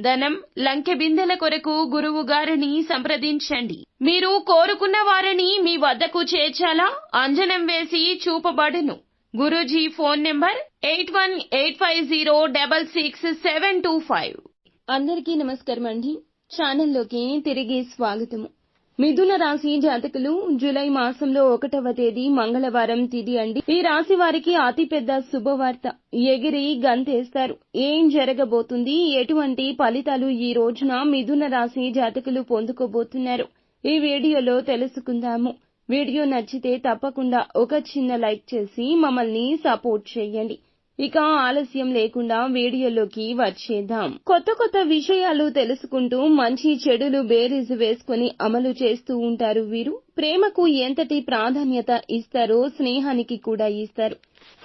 ధనం లంకె బిందెల కొరకు గురువు గారిని సంప్రదించండి. మీరు కోరుకున్న వారిని మీ వద్దకు చేర్చాలా? అంజనం వేసి చూపబడును. Guruji phone number eight one eight five zero double six seven two five. అందరికీ నమస్కారం అండి ఛానల్లోకి తిరిగి స్వాగతము. మిథున రాశి జాతకులు జూలై మాసంలో ఒకటవ తేదీ మంగళవారం తిది అండి. ఈ రాశి వారికి అతిపెద్ద శుభవార్త. ఎగిరి గంతేస్తారు. ఏం జరగబోతుంది? ఎటువంటి ఫలితాలు ఈ రోజున మిథున రాశి జాతకులు పొందుకోబోతున్నారు? ఈ వీడియోలో తెలుసుకుందాము. వీడియో నచ్చితే తప్పకుండా ఒక చిన్న లైక్ చేసి మమ్మల్ని సపోర్ట్ చేయండి. ఇక ఆలస్యం లేకుండా వీడియోలోకి వచ్చేద్దాం. కొత్త కొత్త విషయాలు తెలుసుకుంటూ మంచి చెడులు బేరీజు వేసుకుని అమలు చేస్తూ ఉంటారు వీరు. ప్రేమకు ఎంతటి ప్రాధాన్యత ఇస్తారో స్నేహానికి కూడా ఇస్తారు.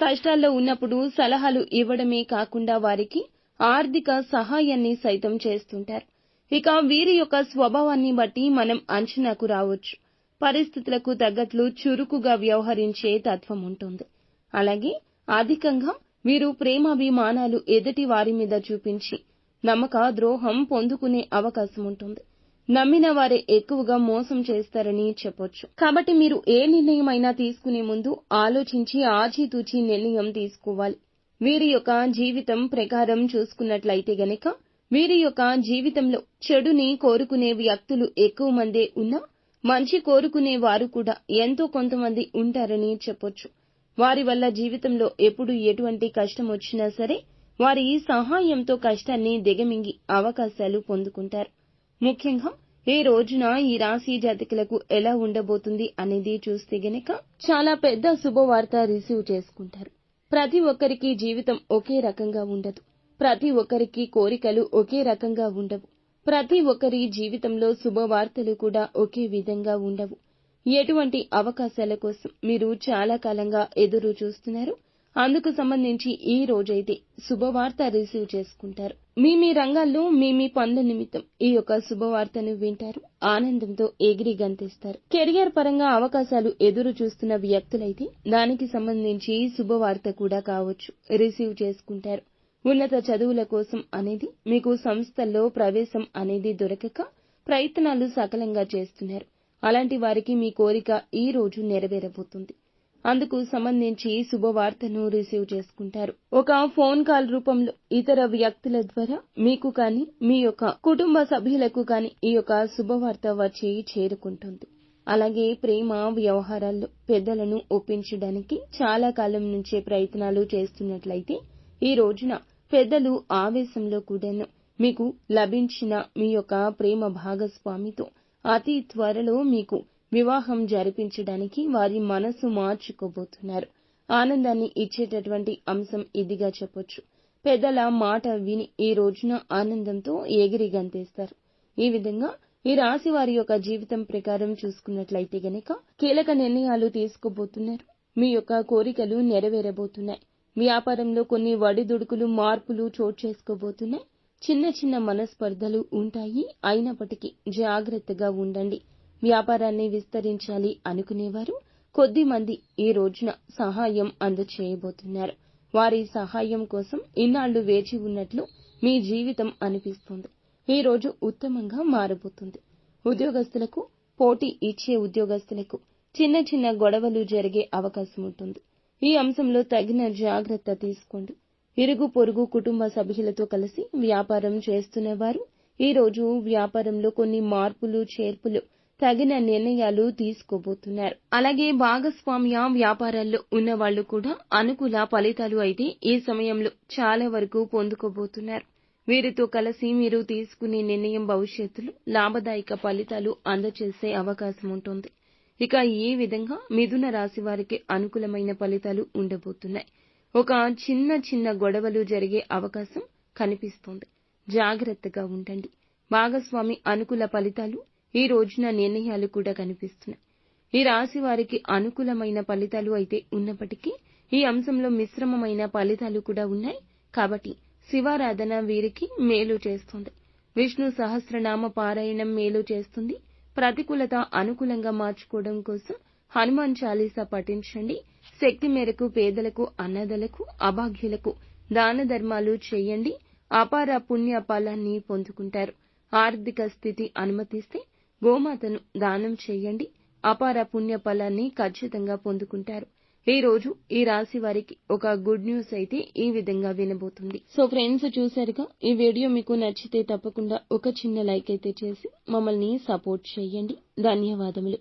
కష్టాల్లో ఉన్నప్పుడు సలహాలు ఇవ్వడమే కాకుండా వారికి ఆర్థిక సహాయాన్ని సైతం చేస్తుంటారు. ఇక వీరి యొక్క స్వభావాన్ని బట్టి మనం అంచనాకు రావచ్చు. పరిస్థితులకు తగ్గట్లు చురుకుగా వ్యవహరించే తత్వం ఉంటుంది. అలాగే అధికంగా వీరు ప్రేమాభిమానాలు ఎదుటి వారి మీద చూపించి నమ్మక ద్రోహం పొందుకునే అవకాశం ఉంటుంది. నమ్మిన వారే ఎక్కువగా మోసం చేస్తారని చెప్పొచ్చు. కాబట్టి మీరు ఏ నిర్ణయమైనా తీసుకునే ముందు ఆలోచించి ఆచితూచి నిర్ణయం తీసుకోవాలి. వీరి యొక్క జీవితం ప్రకారం చూసుకున్నట్లయితే గనక వీరి యొక్క జీవితంలో చెడుని కోరుకునే వ్యక్తులు ఎక్కువ మందే ఉన్నా మంచి కోరుకునే వారు కూడా ఎంతో కొంతమంది ఉంటారని చెప్పొచ్చు. వారి వల్ల జీవితంలో ఎప్పుడు ఎటువంటి కష్టం వచ్చినా సరే వారి సహాయంతో కష్టాన్ని దిగమింగి అవకాశాలు పొందుకుంటారు. ముఖ్యంగా ఈ రోజున ఈ రాశి జాతకులకు ఎలా ఉండబోతుంది అనేది చూస్తే గనక చాలా పెద్ద శుభవార్త రిసీవ్ చేసుకుంటారు. ప్రతి ఒక్కరికి జీవితం ఒకే రకంగా ఉండదు. ప్రతి ఒక్కరికి కోరికలు ఒకే రకంగా ఉండవు. ప్రతి ఒక్కరి జీవితంలో శుభవార్తలు కూడా ఒకే విధంగా ఉండవు. ఎటువంటి అవకాశాల కోసం మీరు చాలా కాలంగా ఎదురు చూస్తున్నారు? అందుకు సంబంధించి ఈ రోజైతే శుభవార్త రిసీవ్ చేసుకుంటారు. మీ మీ రంగాల్లో మీ మీ పనుల నిమిత్తం ఈ యొక్క శుభవార్తను వింటారు. ఆనందంతో ఎగిరి గంతిస్తారు. కెరియర్ పరంగా అవకాశాలు ఎదురు చూస్తున్న వ్యక్తులైతే దానికి సంబంధించి శుభవార్త కూడా కావచ్చు. రిసీవ్ చేసుకుంటారు. ఉన్నత చదువుల కోసం అనేది మీకు సంస్థల్లో ప్రవేశం అనేది దొరకక ప్రయత్నాలు సకలంగా చేస్తున్నారు. అలాంటి వారికి మీ కోరిక ఈ రోజు నెరవేరబోతుంది. అందుకు సంబంధించి శుభవార్తను రిసీవ్ చేసుకుంటారు. ఒక ఫోన్ కాల్ రూపంలో ఇతర వ్యక్తుల ద్వారా మీకు కానీ మీ యొక్క కుటుంబ సభ్యులకు కానీ ఈ యొక్క శుభవార్త వచ్చి చేరుకుంటుంది. అలాగే ప్రేమ వ్యవహారాల్లో పెద్దలను ఒప్పించడానికి చాలా కాలం నుంచే ప్రయత్నాలు చేస్తున్నట్లయితే ఈ రోజున పెద్దలు ఆవేశంలో కూడాను మీకు లభించిన మీ యొక్క ప్రేమ భాగస్వామితో అతి త్వరలో మీకు వివాహం జరిపించడానికి వారి మనసు మార్చుకోబోతున్నారు. ఆనందాన్ని ఇచ్చేటటువంటి అంశం ఇదిగా చెప్పొచ్చు. పెద్దల మాట విని ఈ రోజున ఆనందంతో ఎగిరి గంతేస్తారు. ఈ విధంగా ఈ రాశి వారి యొక్క జీవితం ప్రకారం చూసుకున్నట్లయితే గనక కీలక నిర్ణయాలు తీసుకోబోతున్నారు. మీ యొక్క కోరికలు నెరవేరబోతున్నాయి. వ్యాపారంలో కొన్ని వడిదుడుకులు మార్పులు చోటు చేసుకోబోతున్నాయి. చిన్న చిన్న మనస్పర్ధలు ఉంటాయి. అయినప్పటికీ జాగ్రత్తగా ఉండండి. వ్యాపారాన్ని విస్తరించాలి అనుకునేవారు. కొద్ది మంది ఈ రోజున సహాయం అందచేయబోతున్నారు. వారి సహాయం కోసం ఇన్నాళ్ళు వేచి ఉన్నట్లు మీ జీవితం అనిపిస్తుంది. ఈ రోజు ఉత్తమంగా మారబోతుంది. ఉద్యోగస్తులకు పోటీ ఇచ్చే ఉద్యోగస్తులకు చిన్న చిన్న గొడవలు జరిగే అవకాశం ఉంటుంది ఈ అంశంలో తగిన జాగ్రత్త తీసుకోండి. ఇరుగు పొరుగు కుటుంబ సభ్యులతో కలిసి వ్యాపారం చేస్తున్నవారు ఈ రోజు వ్యాపారంలో కొన్ని మార్పులు చేర్పులు తగిన నిర్ణయాలు తీసుకోబోతున్నారు. అలాగే భాగస్వామ్య వ్యాపారాల్లో ఉన్న వాళ్ళు కూడా అనుకూల ఫలితాలు అయితే ఈ సమయంలో చాలా వరకు పొందుకోబోతున్నారు. వీరితో కలిసి మీరు తీసుకునే నిర్ణయం భవిష్యత్తులో లాభదాయక ఫలితాలు అందజేసే అవకాశం ఉంటుంది. ఇక ఈ విధంగా మిథున రాశి వారికి అనుకూలమైన ఫలితాలు ఉండబోతున్నాయి. ఒక చిన్న చిన్న గొడవలు జరిగే అవకాశం కనిపిస్తోంది. జాగ్రత్తగా ఉండండి. భాగస్వామి అనుకూల ఫలితాలు ఈ రోజున నిర్ణయాలు కూడా కనిపిస్తున్నాయి. ఈ రాశి వారికి అనుకూలమైన ఫలితాలు అయితే ఉన్నప్పటికీ ఈ అంశంలో మిశ్రమమైన ఫలితాలు కూడా ఉన్నాయి. కాబట్టి శివారాధన వీరికి మేలు చేస్తుంది. విష్ణు సహస్రనామ పారాయణం మేలు చేస్తుంది. ప్రతికూలత అనుకూలంగా మార్చుకోవడం కోసం హనుమాన్ చాలీసా పఠించండి. శక్తి మేరకు పేదలకు అన్నదలకు అభాగ్యులకు దాన ధర్మాలు చేయండి. అపార పుణ్య ఫలాన్ని పొందుకుంటారు. ఆర్థిక స్థితి అనుమతిస్తే గోమాతను దానం చేయండి. అపార పుణ్య ఫలాన్ని ఖచ్చితంగా పొందుకుంటారు. ఈ రోజు ఈ రాశి వారికి ఒక గుడ్ న్యూస్ అయితే ఈ విధంగా వినబోతుంది. సో ఫ్రెండ్స్ చూసారుగా ఈ వీడియో మీకు నచ్చితే తప్పకుండా ఒక చిన్న లైక్ అయితే చేసి మమ్మల్ని సపోర్ట్ చేయండి. ధన్యవాదములు.